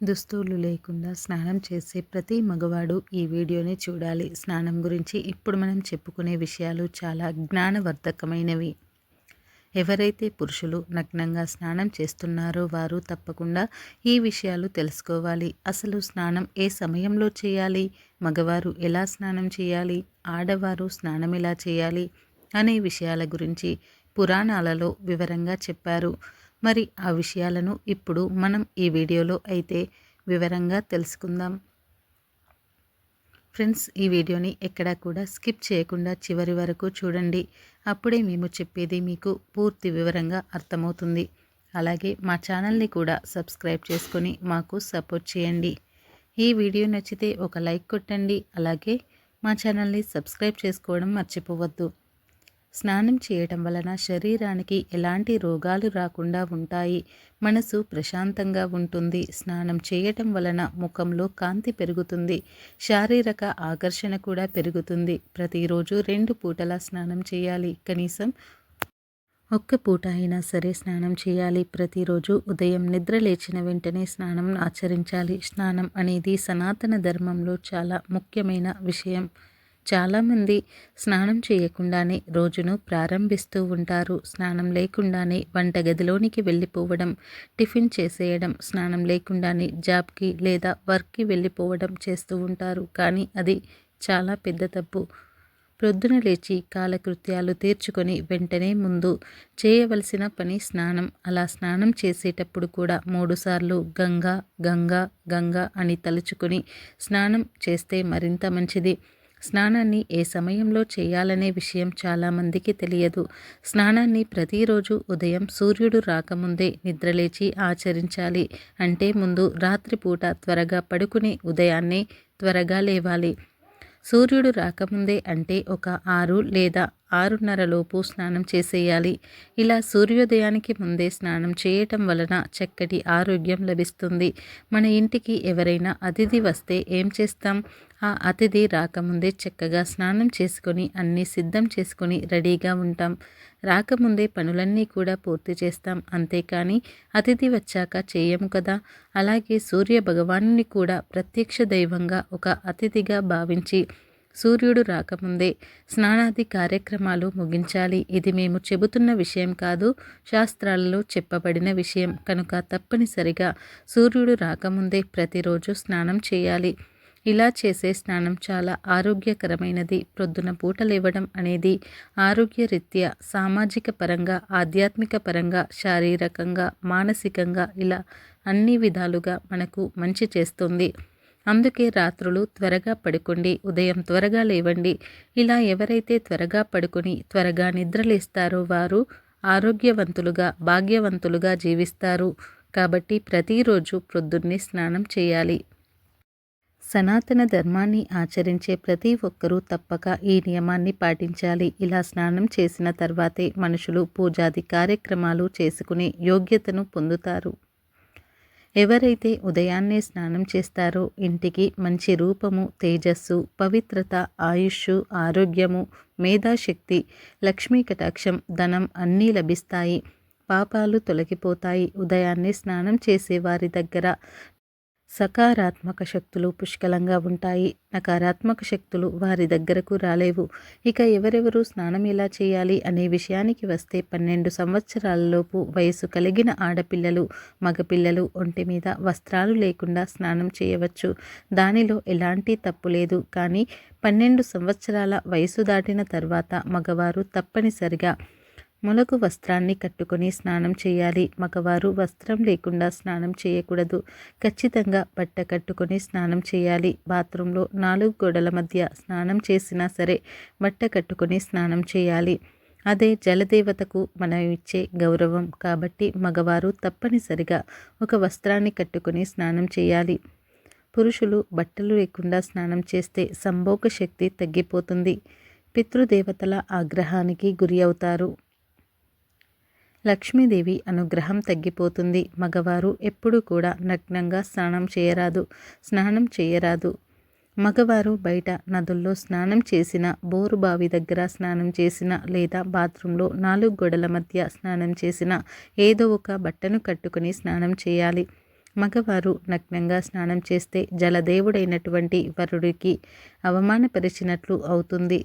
దుస్తులు లేకుండా స్నానం చేసే ప్రతి మగవాడు ఈ వీడియోని చూడాలి. స్నానం గురించి ఇప్పుడు మనం చెప్పుకునే విషయాలు చాలా జ్ఞానవర్ధకమైనవి. ఎవరైతే పురుషులు నగ్నంగా స్నానం చేస్తున్నారో వారు తప్పకుండా ఈ విషయాలు తెలుసుకోవాలి. అసలు స్నానం ఏ సమయంలో చేయాలి? మగవారు ఎలా స్నానం చేయాలి? ఆడవారు స్నానం ఎలా చేయాలి? అనే విషయాల గురించి పురాణాలలో వివరంగా చెప్పారు. మరి ఆ విషయాలను ఇప్పుడు మనం ఈ వీడియోలో అయితే వివరంగా తెలుసుకుందాం. ఫ్రెండ్స్ ఈ వీడియోని ఎక్కడా కూడా స్కిప్ చేయకుండా చివరి వరకు చూడండి. అప్పుడే మేము చెప్పేది మీకు పూర్తి వివరంగా అర్థమవుతుంది. అలాగే మా ఛానల్ని కూడా సబ్స్క్రైబ్ చేసుకొని మాకు సపోర్ట్ చేయండి. ఈ వీడియో నచ్చితే ఒక లైక్ కొట్టండి. అలాగే మా ఛానల్ని సబ్స్క్రైబ్ చేసుకోవడం మర్చిపోవద్దు. స్నానం చేయటం వలన శరీరానికి ఎలాంటి రోగాలు రాకుండా ఉంటాయి. మనసు ప్రశాంతంగా ఉంటుంది. స్నానం చేయటం వలన ముఖంలో కాంతి పెరుగుతుంది. శారీరక ఆకర్షణ కూడా పెరుగుతుంది. ప్రతిరోజు రెండు పూటల స్నానం చేయాలి. కనీసం ఒక్క పూట అయినా సరే స్నానం చేయాలి. ప్రతిరోజు ఉదయం నిద్ర లేచిన వెంటనే స్నానం ఆచరించాలి. స్నానం అనేది సనాతన ధర్మంలో చాలా ముఖ్యమైన విషయం. చాలామంది స్నానం చేయకుండానే రోజును ప్రారంభిస్తూ ఉంటారు. స్నానం లేకుండానే వంటగదిలోనికి వెళ్ళిపోవడం టిఫిన్ చేసేయడం స్నానం లేకుండానే జాబ్కి లేదా వర్క్కి వెళ్ళిపోవడం చేస్తూ ఉంటారు. కానీ అది చాలా పెద్ద తప్పు. ప్రొద్దున లేచి కాలకృత్యాలు తీర్చుకొని వెంటనే ముందు చేయవలసిన పని స్నానం. అలా స్నానం చేసేటప్పుడు కూడా మూడుసార్లు గంగా గంగా గంగా అని తలుచుకొని స్నానం చేస్తే మరింత మంచిది. స్నానాన్ని ఏ సమయంలో చేయాలనే విషయం చాలామందికి తెలియదు. స్నానాన్ని ప్రతిరోజు ఉదయం సూర్యుడు రాకముందే నిద్రలేచి ఆచరించాలి. అంటే ముందు రాత్రిపూట త్వరగా పడుకునే ఉదయాన్నే త్వరగా లేవాలి. సూర్యుడు రాకముందే అంటే ఒక ఆరు లేదా ఆరున్నరలోపు స్నానం చేసేయాలి. ఇలా సూర్యోదయానికి ముందే స్నానం చేయటం వలన చక్కటి ఆరోగ్యం లభిస్తుంది. మన ఇంటికి ఎవరైనా అతిథి వస్తే ఏం చేస్తాం? ఆ అతిథి రాకముందే చక్కగా స్నానం చేసుకొని అన్నీ సిద్ధం చేసుకొని రెడీగా ఉంటాం. రాకముందే పనులన్నీ కూడా పూర్తి చేస్తాం. అంతేకాని అతిథి వచ్చాక చేయము కదా? అలాగే సూర్య భగవాను కూడా ప్రత్యక్ష దైవంగా ఒక అతిథిగా భావించి సూర్యుడు రాకముందే స్నానాది కార్యక్రమాలు ముగించాలి. ఇది మేము చెబుతున్న విషయం కాదు శాస్త్రాలలో చెప్పబడిన విషయం. కనుక తప్పనిసరిగా సూర్యుడు రాకముందే ప్రతిరోజు స్నానం చేయాలి. ఇలా చేసే స్నానం చాలా ఆరోగ్యకరమైనది. ప్రొద్దున పూట లేవడం అనేది ఆరోగ్యరీత్యా సామాజిక పరంగా ఆధ్యాత్మిక పరంగా శారీరకంగా మానసికంగా ఇలా అన్ని విధాలుగా మనకు మంచి చేస్తుంది. అందుకే రాత్రులు త్వరగా పడుకోండి ఉదయం త్వరగా లేవండి. ఇలా ఎవరైతే త్వరగా పడుకొని త్వరగా నిద్రలేస్తారో వారు ఆరోగ్యవంతులుగా భాగ్యవంతులుగా జీవిస్తారు. కాబట్టి ప్రతిరోజు ప్రొద్దున్నే స్నానం చేయాలి. సనాతన ధర్మాన్ని ఆచరించే ప్రతి ఒక్కరూ తప్పక ఈ నియమాన్ని పాటించాలి. ఇలా స్నానం చేసిన తర్వాతే మనుషులు పూజాది కార్యక్రమాలు చేసుకునే యోగ్యతను పొందుతారు. ఎవరైతే ఉదయాన్నే స్నానం చేస్తారో ఇంటికి మంచి రూపము తేజస్సు పవిత్రత ఆయుష్ ఆరోగ్యము మేధాశక్తి లక్ష్మీ కటాక్షం ధనం అన్నీ లభిస్తాయి. పాపాలు తొలగిపోతాయి. ఉదయాన్నే స్నానం చేసే వారి దగ్గర సకారాత్మక శక్తులు పుష్కలంగా ఉంటాయి. నకారాత్మక శక్తులు వారి దగ్గరకు రాలేవు. ఇక ఎవరెవరు స్నానం ఎలా చేయాలి అనే విషయానికి వస్తే పన్నెండు సంవత్సరాలలోపు వయసు కలిగిన ఆడపిల్లలు మగపిల్లలు ఒంటి మీద వస్త్రాలు లేకుండా స్నానం చేయవచ్చు. దానిలో ఎలాంటి తప్పు లేదు. కానీ పన్నెండు సంవత్సరాల వయసు దాటిన తర్వాత మగవారు తప్పనిసరిగా మొలకు వస్త్రాన్ని కట్టుకొని స్నానం చేయాలి. మగవారు వస్త్రం లేకుండా స్నానం చేయకూడదు. ఖచ్చితంగా బట్ట కట్టుకొని స్నానం చేయాలి. బాత్రూంలో నాలుగు గోడల మధ్య స్నానం చేసినా సరే బట్ట కట్టుకొని స్నానం చేయాలి. అదే జలదేవతకు మనం ఇచ్చే గౌరవం కాబట్టి మగవారు తప్పనిసరిగా ఒక వస్త్రాన్ని కట్టుకొని స్నానం చేయాలి. పురుషులు బట్టలు లేకుండా స్నానం చేస్తే సంభోగ శక్తి తగ్గిపోతుంది. పితృదేవతల ఆగ్రహానికి గురి అవుతారు. లక్ష్మీదేవి అనుగ్రహం తగ్గిపోతుంది. మగవారు ఎప్పుడూ కూడా నగ్నంగా స్నానం చేయరాదు. స్నానం చేయరాదు. మగవారు బయట నదుల్లో స్నానం చేసిన బోరు బావి దగ్గర స్నానం చేసిన లేదా బాత్రూంలో నాలుగు గోడల మధ్య స్నానం చేసిన ఏదో ఒక బట్టను కట్టుకుని స్నానం చేయాలి. మగవారు నగ్నంగా స్నానం చేస్తే జలదేవుడైనటువంటి వరుడికి అవమానపరిచినట్లు అవుతుంది.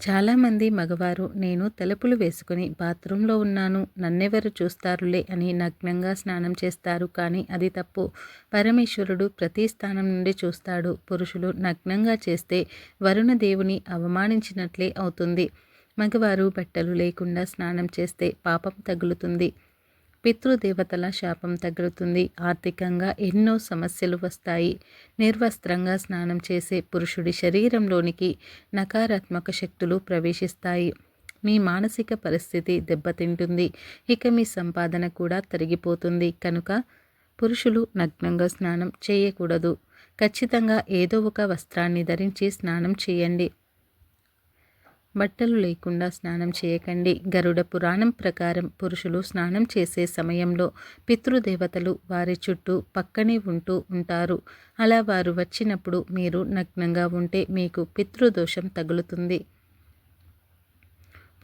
చాలామంది మగవారు నేను తలుపులు వేసుకుని బాత్రూంలో ఉన్నాను. నన్నెవరు చూస్తారులే అని నగ్నంగా స్నానం చేస్తారు. కానీ అది తప్పు. పరమేశ్వరుడు ప్రతి స్థానం నుండి చూస్తాడు. పురుషులు నగ్నంగా చేస్తే వరుణ దేవుని అవమానించినట్లే అవుతుంది. మగవారు బట్టలు లేకుండా స్నానం చేస్తే పాపం తగులుతుంది. పితృదేవతల శాపం తగులుతుంది. ఆర్థికంగా ఎన్నో సమస్యలు వస్తాయి. నిర్వస్త్రంగా స్నానం చేసే పురుషుడి శరీరంలోనికి నకారాత్మక శక్తులు ప్రవేశిస్తాయి. మీ మానసిక పరిస్థితి దెబ్బతింటుంది. ఇక మీ సంపాదన కూడా తరిగిపోతుంది. కనుక పురుషులు నగ్నంగా స్నానం చేయకూడదు. ఖచ్చితంగా ఏదో ఒక వస్త్రాన్ని ధరించి స్నానం చేయండి. బట్టలు లేకుండా స్నానం చేయకండి. గరుడ పురాణం ప్రకారం పురుషులు స్నానం చేసే సమయంలో పితృదేవతలు వారి చుట్టూ పక్కనే ఉంటూ ఉంటారు. అలా వారు వచ్చినప్పుడు మీరు నగ్నంగా ఉంటే మీకు పితృదోషం తగులుతుంది.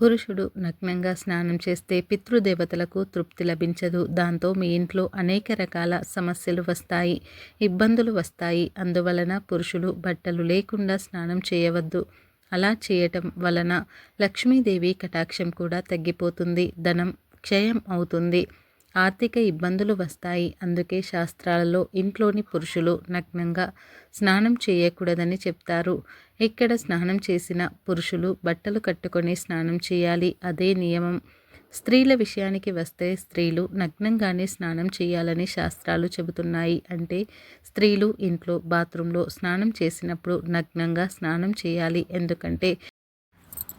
పురుషుడు నగ్నంగా స్నానం చేస్తే పితృదేవతలకు తృప్తి లభించదు. దాంతో మీ ఇంట్లో అనేక రకాల సమస్యలు వస్తాయి ఇబ్బందులు వస్తాయి. అందువలన పురుషులు బట్టలు లేకుండా స్నానం చేయవద్దు. అలా చేయటం వలన లక్ష్మీదేవి కటాక్షం కూడా తగ్గిపోతుంది ధనం క్షయం అవుతుంది. ఆర్థిక ఇబ్బందులు వస్తాయి. అందుకే శాస్త్రాలలో ఇంట్లోని పురుషులు నగ్నంగా స్నానం చేయకూడదని చెప్తారు. ఇక్కడ స్నానం చేసిన పురుషులు బట్టలు కట్టుకొని స్నానం చేయాలి. అదే నియమం. స్త్రీల విషయానికి వస్తే స్త్రీలు నగ్నంగానే స్నానం చేయాలని శాస్త్రాలు చెబుతున్నాయి. అంటే స్త్రీలు ఇంట్లో బాత్రూంలో స్నానం చేసినప్పుడు నగ్నంగా స్నానం చేయాలి. ఎందుకంటే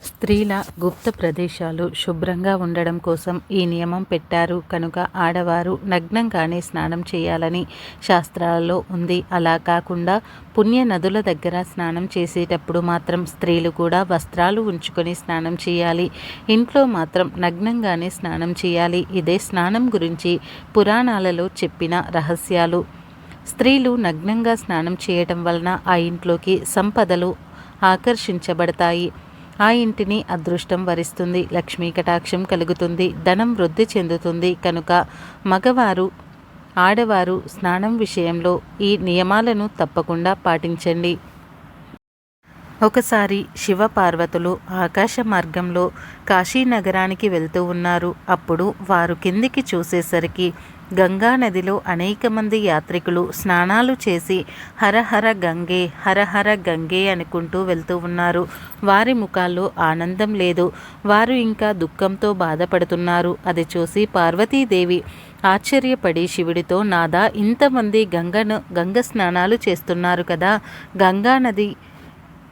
స్త్రీల గుప్త ప్రదేశాలు శుభ్రంగా ఉండడం కోసం ఈ నియమం పెట్టారు. కనుక ఆడవారు నగ్నంగానే స్నానం చేయాలని శాస్త్రాలలో ఉంది. అలా కాకుండా పుణ్య నదుల దగ్గర స్నానం చేసేటప్పుడు మాత్రం స్త్రీలు కూడా వస్త్రాలు ఉంచుకొని స్నానం చేయాలి. ఇంట్లో మాత్రం నగ్నంగానే స్నానం చేయాలి. ఇదే స్నానం గురించి పురాణాలలో చెప్పిన రహస్యాలు. స్త్రీలు నగ్నంగా స్నానం చేయటం వలన ఆ ఇంట్లోకి సంపదలు ఆకర్షించబడతాయి. ఆ ఇంటిని అదృష్టం వరిస్తుంది. లక్ష్మీ కటాక్షం కలుగుతుంది. ధనం వృద్ధి చెందుతుంది. కనుక మగవారు ఆడవారు స్నానం విషయంలో ఈ నియమాలను తప్పకుండా పాటించండి. ఒకసారి శివ పార్వతులు ఆకాశ మార్గంలో కాశీనగరానికి వెళ్తూ ఉన్నారు. అప్పుడు వారు కిందికి చూసేసరికి గంగా నదిలో అనేక మంది యాత్రికులు స్నానాలు చేసి హరహర గంగే హరహర గంగే అనుకుంటూ వెళ్తూ ఉన్నారు. వారి ముఖాల్లో ఆనందం లేదు. వారు ఇంకా దుఃఖంతో బాధపడుతున్నారు. అది చూసి పార్వతీదేవి ఆశ్చర్యపడి శివుడితో నాదా ఇంతమంది గంగను గంగ స్నానాలు చేస్తున్నారు కదా. గంగా నది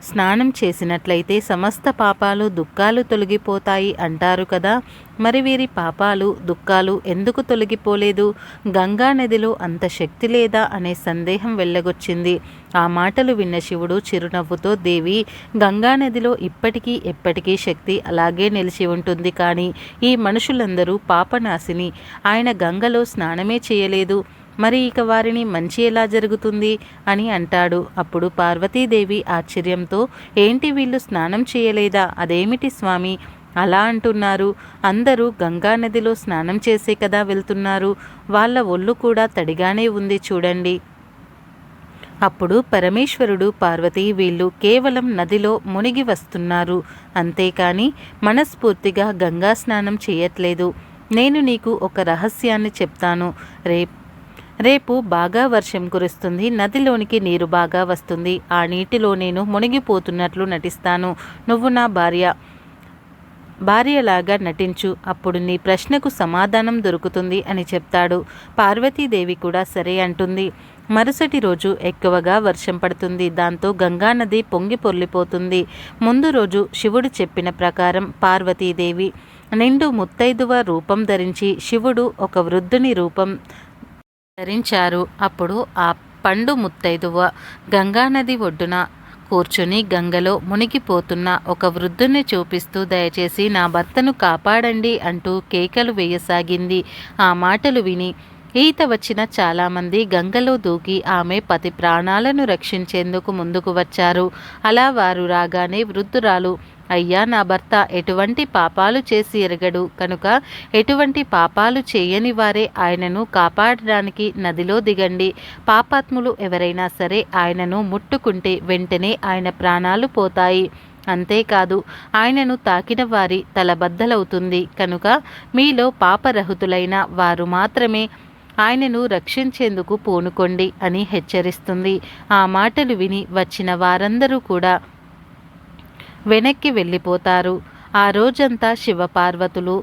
స్నానం చేసినట్లయితే సమస్త పాపాలు దుఃఖాలు తొలగిపోతాయి అంటారు కదా. మరి వీరి పాపాలు దుఃఖాలు ఎందుకు తొలగిపోలేదు? గంగా నదిలో అంత శక్తి లేదా అనే సందేహం వెళ్ళగొచ్చింది ఆ మాటలు విన్న శివుడు చిరునవ్వుతో దేవి గంగా నదిలో ఇప్పటికీ ఎప్పటికీ శక్తి అలాగే నిలిచి ఉంటుంది కానీ ఈ మనుషులందరూ పాపనాశిని. ఆయన గంగలో స్నానమే చేయలేదు. మరి ఇక వారిని మంచి ఎలా జరుగుతుంది? అని అంటాడు. అప్పుడు పార్వతీదేవి ఆశ్చర్యంతో ఏంటి వీళ్ళు స్నానం చేయలేదా? అదేమిటి స్వామి? అలా అంటున్నారు. అందరూ గంగానదిలో స్నానం చేసే కదా వెళ్తున్నారు. వాళ్ళ ఒళ్ళు కూడా తడిగానే ఉంది చూడండి. అప్పుడు పరమేశ్వరుడు పార్వతి వీళ్ళు కేవలం నదిలో మునిగి వస్తున్నారు. అంతేకాని మనస్ఫూర్తిగా గంగా స్నానం చేయట్లేదు. నేను నీకు ఒక రహస్యాన్ని చెప్తాను. రేపు రేపు బాగా వర్షం కురుస్తుంది. నదిలోనికి నీరు బాగా వస్తుంది. ఆ నీటిలో నేను మునిగిపోతున్నట్లు నటిస్తాను. నువ్వు నా భార్య. భార్యలాగా నటించు అప్పుడు నీ ప్రశ్నకు సమాధానం దొరుకుతుంది అని చెప్తాడు. పార్వతీదేవి కూడా సరే అంటుంది. మరుసటి రోజు ఎక్కువగా వర్షం పడుతుంది. దాంతో గంగానది పొంగి పొర్లిపోతుంది. ముందు రోజు శివుడు చెప్పిన ప్రకారం పార్వతీదేవి నిండు ముత్తైదువ రూపం ధరించి శివుడు ఒక వృద్ధుని రూపం ధరించారు. అప్పుడు ఆ పండు ముత్తైదువ గంగానది ఒడ్డున కూర్చుని గంగలో మునిగిపోతున్న ఒక వృద్ధుని చూపిస్తూ దయచేసి నా భర్తను కాపాడండి అంటూ కేకలు వేయసాగింది. ఆ మాటలు విని ఈత వచ్చిన చాలామంది గంగలో దూకి ఆమె పతి ప్రాణాలను రక్షించేందుకు ముందుకు వచ్చారు. అలా వారు రాగానే వృద్ధురాలు అయ్యా నా భర్త ఎటువంటి పాపాలు చేసి ఎరగడు. కనుక ఎటువంటి పాపాలు చేయని వారే ఆయనను కాపాడడానికి నదిలో దిగండి. పాపాత్ములు ఎవరైనా సరే ఆయనను ముట్టుకుంటే వెంటనే ఆయన ప్రాణాలు పోతాయి. అంతేకాదు ఆయనను తాకిన వారి తలబద్దలవుతుంది కనుక మీలో పాపరహితులైన వారు మాత్రమే ఆయనను రక్షించేందుకు పూనుకోండి అని హెచ్చరిస్తుంది. ఆ మాటలు విని వచ్చిన వారందరూ కూడా వెనక్కి వెళ్ళిపోతారు. ఆ రోజంతా శివపార్వతులు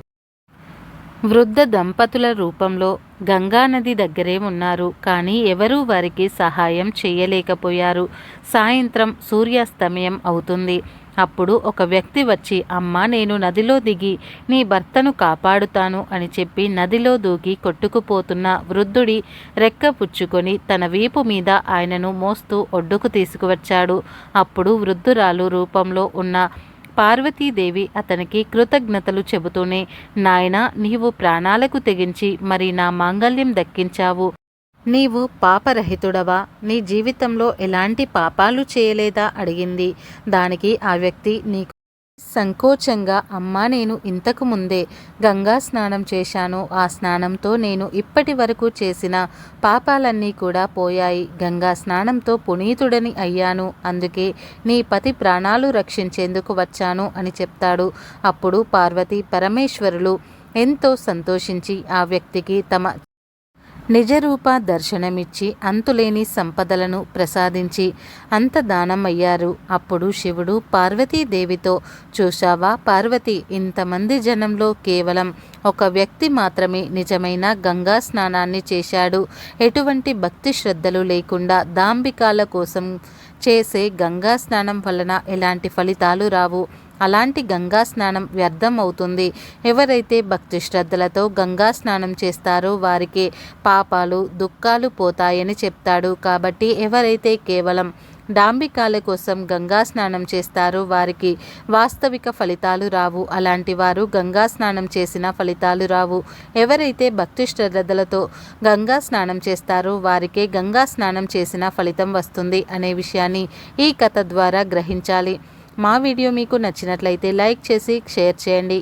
వృద్ధ దంపతుల రూపంలో గంగానది దగ్గరే ఉన్నారు. కానీ ఎవరూ వారికి సహాయం చేయలేకపోయారు. సాయంత్రం సూర్యాస్తమయం అవుతుంది. అప్పుడు ఒక వ్యక్తి వచ్చి అమ్మ నేను నదిలో దిగి నీ భర్తను కాపాడుతాను అని చెప్పి నదిలో దూకి కొట్టుకుపోతున్న వృద్ధుడి రెక్క పుచ్చుకొని తన వీపు మీద ఆయనను మోస్తూ ఒడ్డుకు తీసుకువచ్చాడు. అప్పుడు వృద్ధురాలు రూపంలో ఉన్న పార్వతీదేవి అతనికి కృతజ్ఞతలు చెబుతూనే నాయన నీవు ప్రాణాలకు తెగించి మరి నా మాంగల్యం దక్కించావు. నీవు పాపరహితుడవా? నీ జీవితంలో ఎలాంటి పాపాలు చేయలేదా? అడిగింది. దానికి ఆ వ్యక్తి నీకు సంకోచంగా అమ్మా నేను ఇంతకు ముందే గంగా స్నానం చేశాను. ఆ స్నానంతో నేను ఇప్పటి వరకు చేసిన పాపాలన్నీ కూడా పోయాయి. గంగా స్నానంతో పునీతుడని అయ్యాను. అందుకే నీ పతి ప్రాణాలు రక్షించేందుకు వచ్చాను అని చెప్తాడు. అప్పుడు పార్వతి పరమేశ్వరులు ఎంతో సంతోషించి ఆ వ్యక్తికి తమ నిజరూప దర్శనమిచ్చి అంతులేని సంపదలను ప్రసాదించి అంత దానమయ్యారు అప్పుడు శివుడు పార్వతీదేవితో చూశావా పార్వతి ఇంతమంది జనంలో కేవలం ఒక వ్యక్తి మాత్రమే నిజమైన గంగా స్నానాన్ని చేశాడు. ఎటువంటి భక్తి శ్రద్ధలు లేకుండా దాంబికాల కోసం చేసే గంగా స్నానం వలన ఎలాంటి ఫలితాలు రావు. అలాంటి గంగా స్నానం వ్యర్థం అవుతుంది. ఎవరైతే భక్తి శ్రద్ధలతో గంగా స్నానం చేస్తారో వారికి పాపాలు దుఃఖాలు పోతాయని చెప్తాడు. కాబట్టి ఎవరైతే కేవలం డాంబికాల కోసం గంగా స్నానం చేస్తారు వారికి వాస్తవిక ఫలితాలు రావు. అలాంటి వారు గంగా స్నానం చేసిన ఫలితాలు రావు. ఎవరైతే భక్తి శ్రద్ధలతో గంగా స్నానం చేస్తారో వారికే గంగా స్నానం చేసిన ఫలితం వస్తుంది అనే విషయాన్ని ఈ కథ ద్వారా గ్రహించాలి. మా వీడియో మీకు నచ్చినట్లయితే లైక్ చేసి షేర్ చేయండి.